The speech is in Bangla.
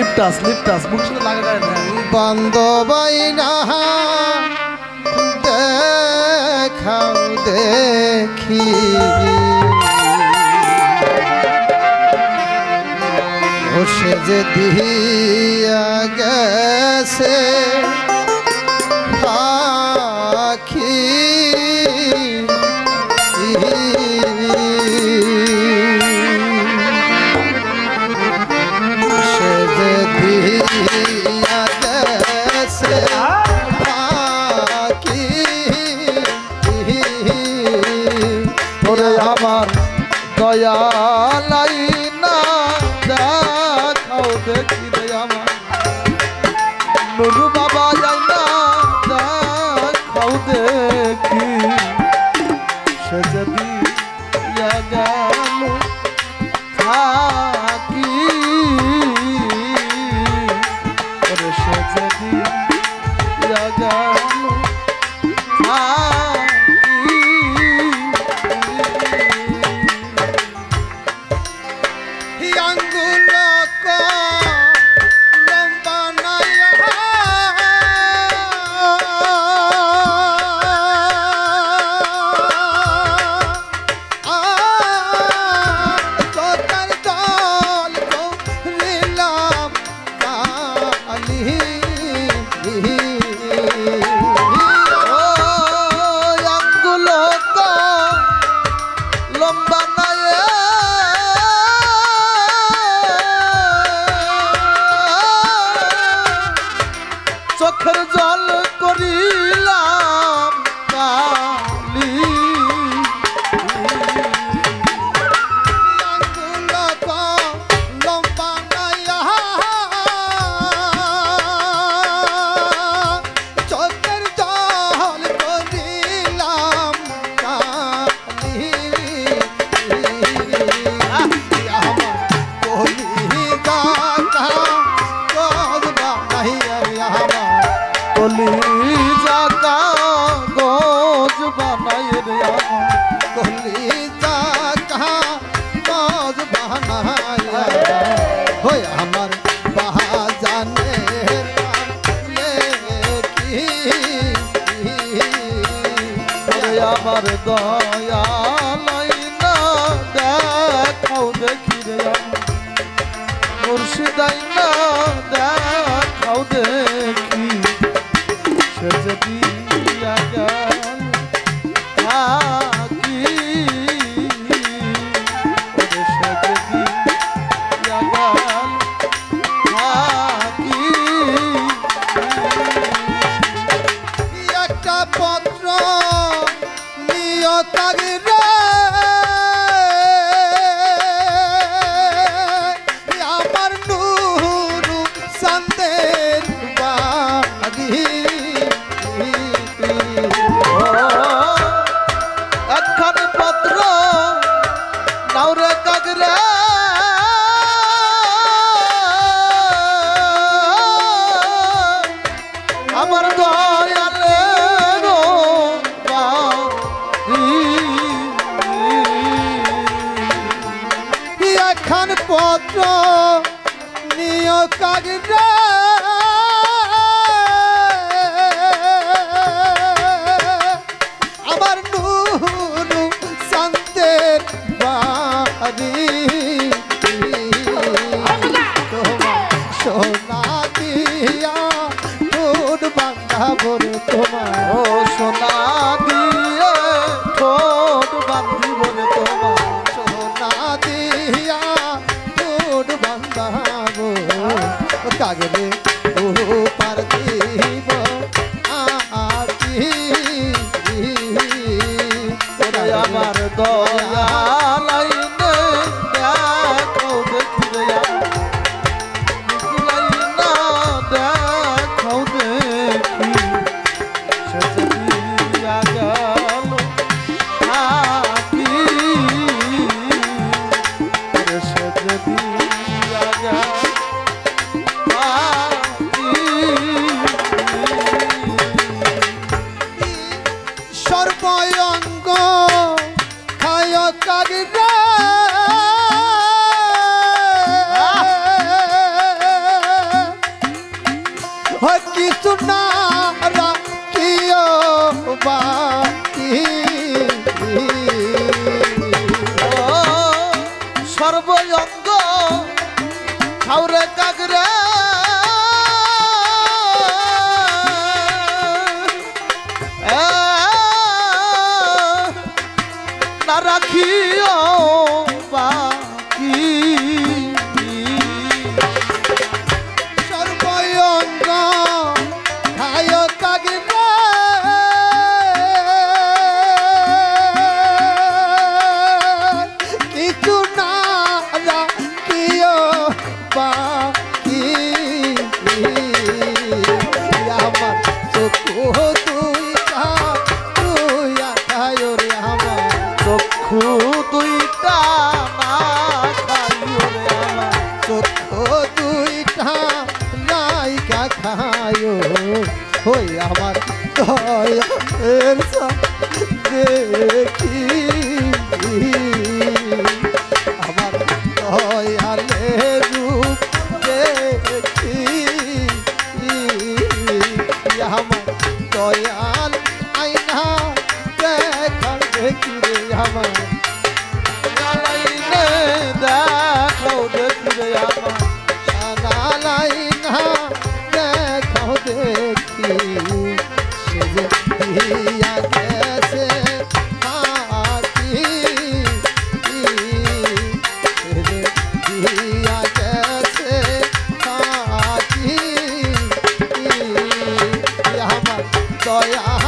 লিপটাস লিপটাস মুখ সাথে লাগা না দেখাও দেখি। সে যে দিয়া গেছে দয়া নাই না দেখাও দেখি রে আমার। নুরু বাবা যাই না দেখাও দেখ। চোখের জল করিলা কলি জাকা গোজ বানাই রে কলি জাকা গোজ বানাই হই আমার। বাজানে আমার দয়া পত্র নিয় আমার নুরু সন্তের বাড়ি। তোমার কাগরে ওহো i'm Kagi না রাখিও। দয়ের দেখি আমার দয়ালে রূপ দেখি আমার দয়াল আইনা দেখার দেখি রে আমার দয়া